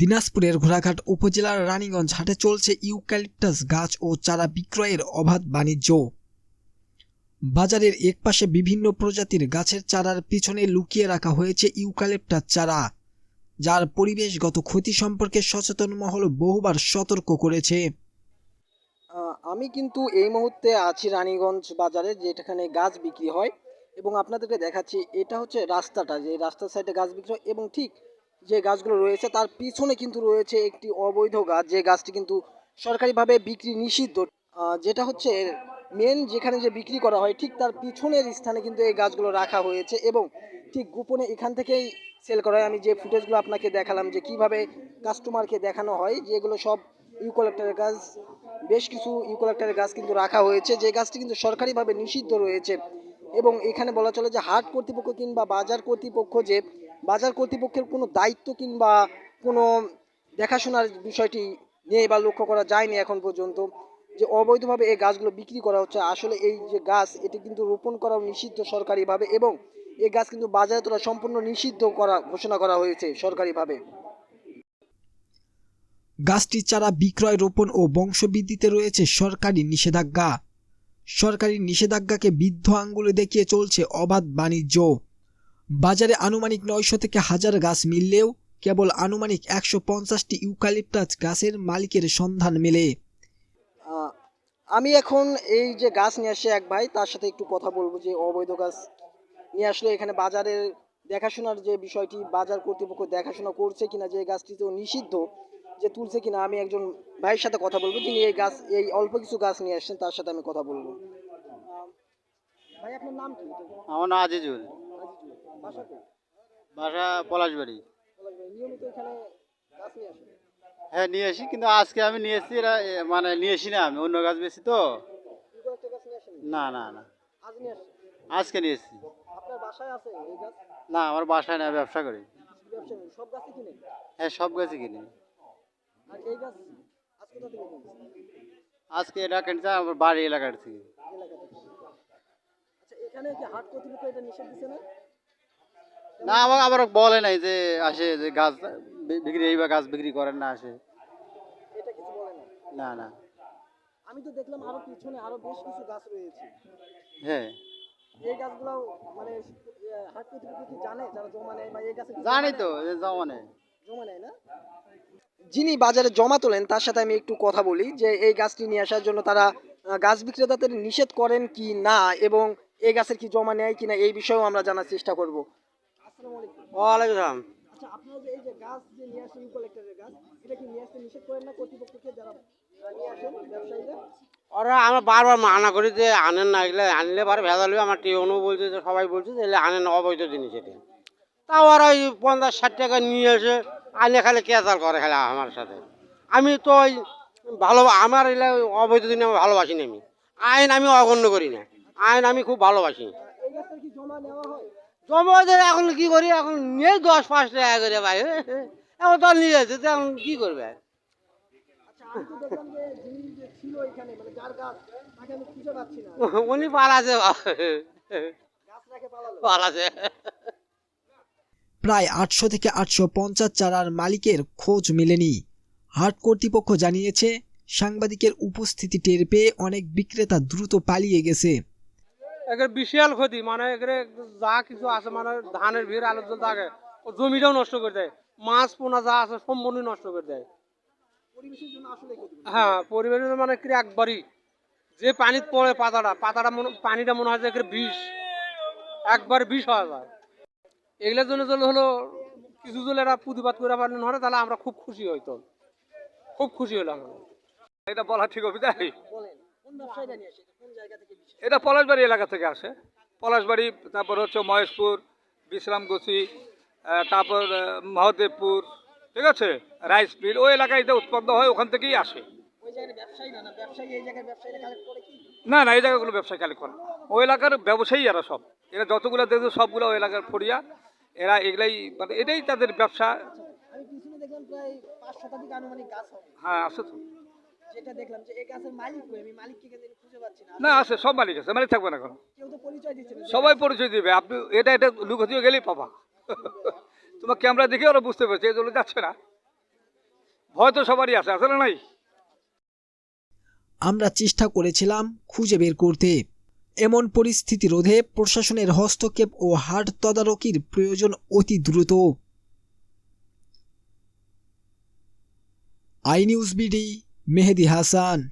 দিনাজপুরের ঘোড়াঘাট উপজেলার রানীগঞ্জ হাটে চলছে ইউক্যালিপটাস গাছ ও চারা বিক্রয়ের অবাধ বাণিজ্য। বাজারের একপাশে বিভিন্ন প্রজাতির গাছের চারার পিছনে লুকিয়ে রাখা হয়েছে ইউক্যালিপটাস চারা, যার পরিবেশগত ক্ষতি সম্পর্কে সচেতন মহল বহুবার সতর্ক করেছে। আমি কিন্তু এই মুহূর্তে আছি রানীগঞ্জ বাজারে, যেখানে গাছ বিক্রি হয়, এবং আপনাদেরকে দেখাচ্ছি, এটা হচ্ছে রাস্তাটা, যে রাস্তার সাইডে গাছ বিক্রি হয়, এবং ঠিক যে গাছগুলো রয়েছে, তার পিছনে কিন্তু রয়েছে একটি অবৈধ গাছ। যে গাছটি কিন্তু সরকারিভাবে বিক্রি নিষিদ্ধ। যেটা হচ্ছে মেন যেখানে যে বিক্রি করা হয়, ঠিক তার পিছনের স্থানে কিন্তু এই গাছগুলো রাখা হয়েছে এবং ঠিক গোপনে এখান থেকেই সেল করা হয়। আমি যে ফুটেজগুলো আপনাকে দেখালাম যে কীভাবে কাস্টমারকে দেখানো হয় যে এগুলো সব ইউকোলেক্টারের গাছ বেশ কিছু ইউকোলেক্টারের গাছ কিন্তু রাখা হয়েছে। যে গাছটি কিন্তু সরকারিভাবে নিষিদ্ধ রয়েছে এবং এখানে বলা চলে যে হাট কর্তৃপক্ষ কিংবা বাজার কর্তৃপক্ষ যে বাজার কর্তৃপক্ষের কোনো দায়িত্ব কিংবা কোনো দেখাশোনার বিষয়টি নেই বা লক্ষ্য করা যায়নি এখন পর্যন্ত। যে অবৈধভাবে এই গাছগুলো বিক্রি করা হচ্ছে, আসলে এই যে গাছ, এটি কিন্তু রোপণ করাও নিষিদ্ধ সরকারিভাবে এবং এই গাছ কিন্তু বাজারে তোলা সম্পূর্ণ নিষিদ্ধ করা, ঘোষণা করা হয়েছে সরকারিভাবে। গাছটির চারা বিক্রয়, রোপণ ও বংশবৃদ্ধিতে রয়েছে সরকারি নিষেধাজ্ঞা। সরকারি নিষেধাজ্ঞাকে বিদ্ধ আঙ্গুলে দেখিয়ে চলছে অবাধ বাণিজ্য। বাজারে আনুমানিক নয়শো থেকে হাজার গাছ মিললেও কেবল আনুমানিক একশো পঞ্চাশটি ইউক্যালিপটাস গাছের মালিকের সন্ধান মেলে। আমি এখন এই যে গাছ নিয়ে আসছে এক ভাই, তার সাথে একটু কথা বলব যে অবৈধ গাছ নিয়ে আসলে এখানে বাজারের দেখাশোনার যে বিষয়টি, বাজার কর্তৃপক্ষ দেখাশোনা করছে কিনা, যে গাছটি তো নিষিদ্ধ, যে তুলছে কিনা, আমি একজন ভাইয়ের সাথে কথা বলব, যিনি এই গাছ, এই অল্প কিছু গাছ নিয়ে আসছেন, তার সাথে আমি কথা বলব। ভাই আপনার নাম কি? আমার নাম আজিজুল। বাসা পলাশবাড়ি। নিয়মিত এখানে গাছ নিয়ে আসেন? হ্যাঁ নিয়ে আসি কিন্তু আজকে আমি নিয়ে এসেছি এরা মানে নিয়ে আসি না আমি অন্য গাছ বেশি তো। না না না। আজকে নিয়ে এসেছি। না আমার বাসায় না ব্যবসা করি। হ্যাঁ সব গাছই কিনি। আজকে এটা কিনছে আমার বাড়ি এলাকার থেকে। এখানে কি হাট কর্তৃপক্ষ এটা নিষেধ দিছে না? না আমার আবার বলে নাই যে আসে যে গাছ বিক্রি এই বা গাছ বিক্রি করেন না আসে। এটা কিছু বলে না না না। আমি তো দেখলাম আরও পিছনে আরও বেশ কিছু গাছ রয়েছে। হ্যাঁ। এই গাছগুলো মানে হাট কর্তৃপক্ষ কি জানে? যারা জমা নেয় বা এই গাছে কি জানি তো যে জমানে জমা নেয় না? যিনি বাজারে জমা তোলেন তার সাথে আমি একটু কথা বলি যে এই গাছটি নিয়ে আসার জন্য তারা গাছ বিক্রেতাদের নিষেধ করেন কি না? এবং এই গাছের কি জমা নেয় কিনা এই বিষয়েও আমরা জানার চেষ্টা করব। ওয়ালাইকুম আচ্ছা আপনারা যে এই যে গাছ যে নিয়ে আসেন ইউকোলেক্টরের গাছ এটা কি নিয়ে আসতে নিষেধ করেন না কর্তৃপক্ষকে যারা আহ, নিয়ে আসেন ব্যবসায়ীরা? ওরা আমরা বারবার মানা করি যে আনেন না এগুলো আনলে পারে ভেজাল হবে আমার টিউনও বলছে যে সবাই বলছে যে আনেন অবৈধ জিনিস এটা। তাও ওরা ওই পঞ্চাশ ষাট টাকা নিয়ে এসে আনে খালি কেচাল করে খালি আমার সাথে। আমি তো ওই ভালো আমার এগুলো অবৈধ জিনিস আমি ভালোবাসি না আমি। আইন আমি অগণ্য করি না। আইন আমি খুব ভালোবাসি। এই জমা নেওয়া হয়। জমা ওদের এখন কি করি? এখন নিয়ে দশ পাঁচ টাকা করে ভাই। এখন তো নিয়ে যাচ্ছে তো এখন কি করবে? আচ্ছা মানে যার গাছ তাকে আমি খুঁজে পাচ্ছি না। উনি পালাছে গাছ পালাছে। প্রায় আটশো থেকে আটশো পঞ্চাশ চারার মালিকের খোঁজ মেলেনি। হাট কর্তৃপক্ষ জানিয়েছে সাংবাদিকের উপস্থিতি টের পেয়ে অনেক বিক্রেতা দ্রুত পালিয়ে গেছে। একের বিশাল ক্ষতি মানে একের যা কিছু আছে মানে ধানের ভিড় আলুর জল থাকে ও জমিটাও নষ্ট করে দেয় মাছ পোনা যা আছে সম্পূর্ণ নষ্ট করে দেয়। হ্যাঁ পরিবেশের মানে কি একবারই। যে পানিতে পড়ে পাতাটা পাতাটা মনে পানিটা মনে হয় যে বিষ একবার বিষ হওয়া যায়। এগুলোর জন্য যদি হলো কিছু যদি এরা প্রতিবাদ করে পারেন হলে তাহলে আমরা খুব খুশি হইতো। খুব খুশি হলাম এটা বলা ঠিক হবে তাই? আসে এটা পলাশবাড়ি এলাকা থেকে আসে। পলাশবাড়ি তারপর হচ্ছে মহেশপুর বিশ্রামগছি তারপর মহাদেবপুর ঠিক আছে? রাইসমিল ওই এলাকায় এটা উৎপন্ন হয় ওখান থেকেই আসে। ওই জায়গায় ব্যবসায়ী না না ব্যবসায়ী এই জায়গাগুলো ব্যবসা কালেক্ট করে। ওই এলাকার ব্যবসায়ী এরা সব। এরা যতগুলো দেখবে সবগুলো ওই এলাকার ফড়িয়া। এরা এগুলাই মানে এটাই তাদের ব্যবসা। হ্যাঁ আছে তো। না? আছে সব মালিক আছে মালিক থাকবে না কেন সবাই পরিচয় দিবে আপনি এটা এটা লুকোতে গেলেই পাবা। তোমার ক্যামেরা দেখে ওরা বুঝতে পারছে এই জন্য যাচ্ছে না। ভয় তো সবারই আছে আসলে নাই? আমরা চেষ্টা করেছিলাম খুঁজে বের করতে। এমন পরিস্থিতি রোধে প্রশাসনের হস্তক্ষেপ ও হাট তদারকির প্রয়োজন অতি দ্রুত। I news BD Mehdi Hassan.